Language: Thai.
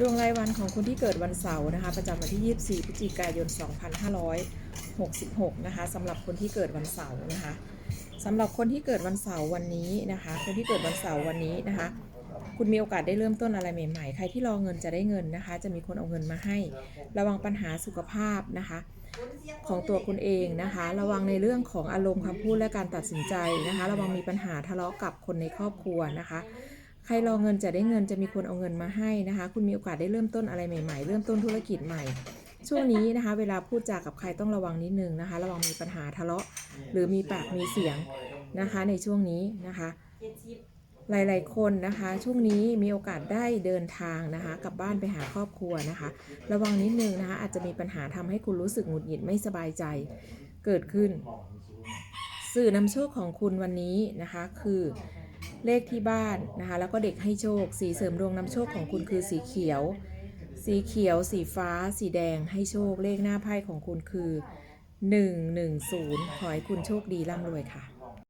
ดวงรายวันของคนที่เกิดวันเสาร์นะคะ ประจำวันที่ 24พฤศจิกายน 2566 นะคะสำหรับคนที่เกิดวันเสาร์นะคะสำหรับคนที่เกิดวันเสาร์วันนี้นะคะ คนที่เกิดวันเสาร์วันนี้นะคะ คุณมีโอกาสได้เริ่มต้นอะไรใหม่ๆ ใครที่รอเงินจะได้เงินนะคะ จะมีคนเอาเงินมาให้ ระวังปัญหาสุขภาพนะคะ ของตัวคุณเองนะคะ ระวังในเรื่องของอารมณ์คำพูดและการตัดสินใจนะคะ ระวังมีปัญหาทะเลาะกับคนในครอบครัวนะคะ ใครรอเงินจะได้เงินจะมีคนเอาเงินมาให้นะคะ คุณมีโอกาสได้เริ่มต้นอะไรใหม่ๆ เริ่มต้นธุรกิจใหม่ ช่วงนี้นะคะ เวลาพูดจากับใครต้องระวังนิดนึงนะคะ ระวังมีปัญหาทะเลาะ หรือมีปากมีเสียงนะคะ ในช่วงนี้นะคะ หลายๆคนนะคะ ช่วงนี้มีโอกาสได้เดินทางนะคะกลับบ้านไปหาครอบครัวนะคะ ระวังนิดนึงนะคะ อาจจะมีปัญหาทำให้คุณรู้สึกหงุดหงิดไม่สบายใจเกิดขึ้น สื่อนำโชคของคุณวันนี้นะคะคือ เลขที่บ้านนะคะแล้วก็เด็กให้โชค สีเสริมดวงนำโชคของคุณคือสีเขียว สีเขียว สีฟ้า สีแดงให้โชคเลขหน้าไพ่ของคุณคือ 110 ขอให้คุณโชคดีร่ำรวยค่ะ